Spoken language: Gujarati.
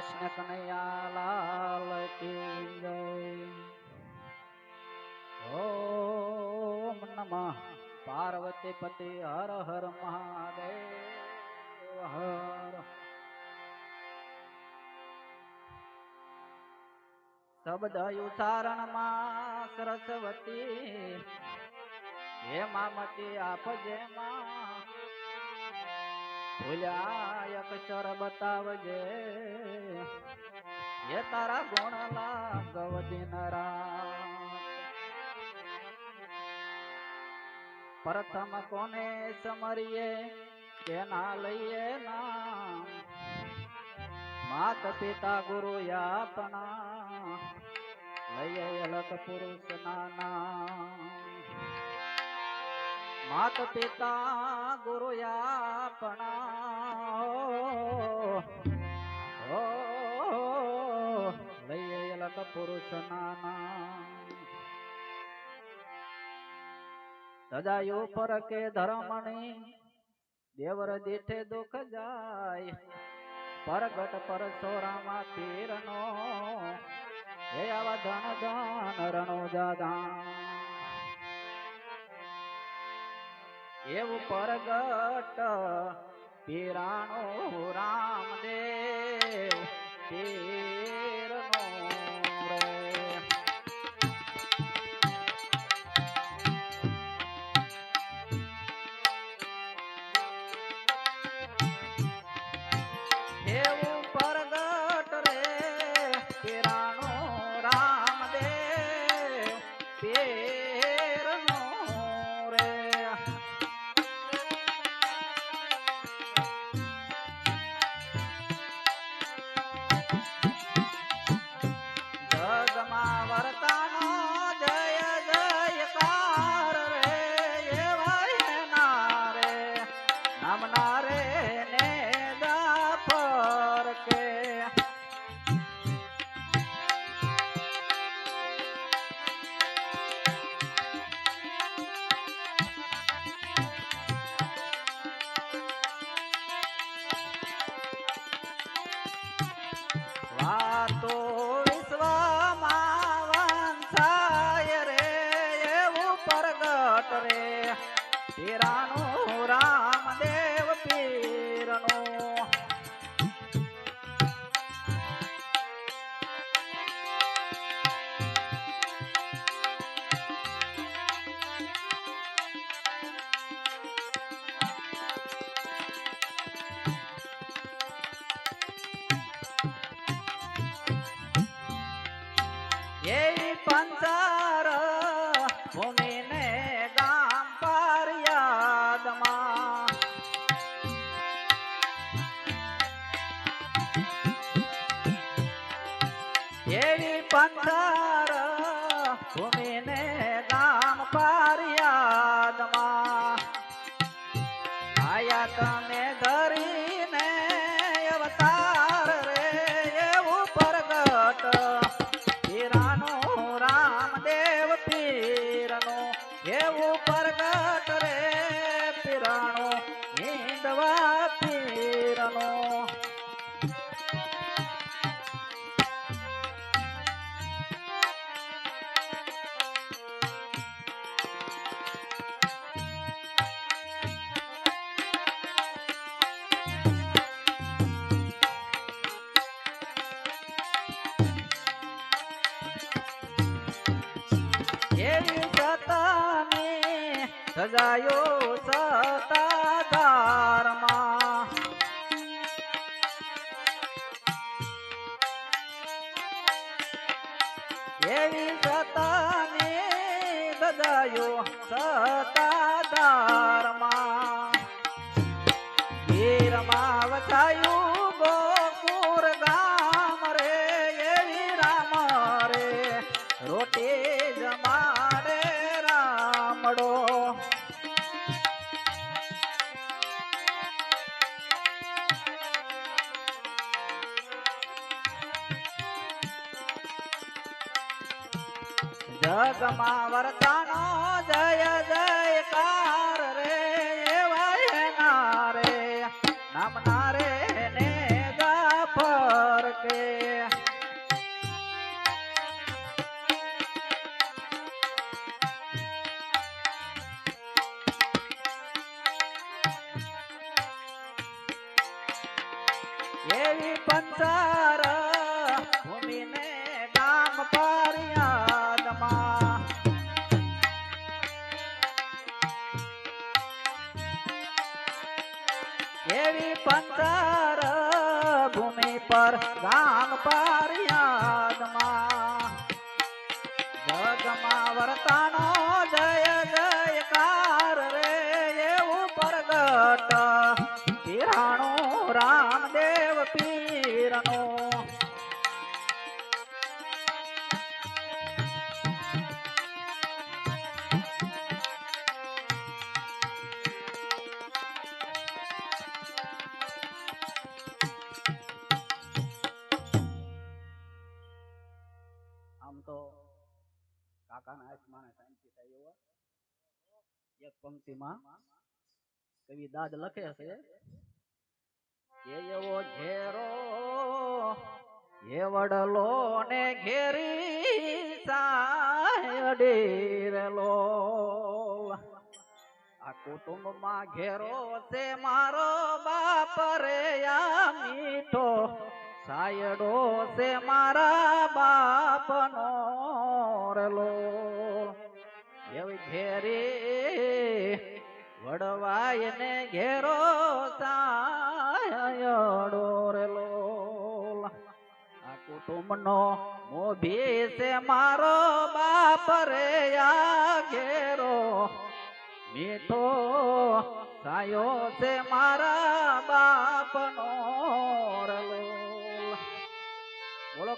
કૃષ્ણ કનૈયા લાલ કી ઓમ નમઃ. પાર્વતી પતિ હર હર મહાદેવ હર શબ્દ ઉચ્ચારણમાં સરસ્વતી. હે મામતી આપજે માં ભૂલ્યા અક્ષર બતાવજે એ તારા ગુણ લાગવ દિન પ્રથમ કોને સમરીએ? તેના લઈએ નામ. માત પિતા ગુરુ આપણા લઈએ અલગ પુરુષ ના નામ. માત પિતા ગુરુ આપણા અલગ પુરુષ નાના સજાયો પર કે ધર્મણી, દેવર દીઠે દુખ જાય. પરગટ પર સોરામાં તીરનો આવા ધન ધન રણો જાદા એવું પરગટ પીરાણો રામદેવ પીરનો રે પીરાનું રામદેવ પીરનું એ પંચર ભૂમિને પંચર ભૂમિને સજાયો સતાધારમાં એવી સતાને સજાયો સતાધારમાં ગીરમાં વસાયું જગમાં વર્તાનો જય જયકાર રે એવાય ના રે નામના રે ને ગાફર કે. પંચા પર ગામ પર જગમાં કાકાના આત્માને શાંતિ થાય એવો. એક પંક્તિમાં કવિ દાદ લખે છે કે એવો ઘેરો એ વડલો ને ઘેરી સાડેરલો આ કુટુંબમાં ઘેરો છે, મારો બાપ રે આ મીઠો સાયડો છે મારા બાપનો રલો. એવી ઘેરી વડવાય ને ઘેરો સાયડો રેલો. આ કુટુંબનો મોભી છે મારો બાપ રે આ ઘેરો. મીઠો સાયો છે મારા બાપનો રલો.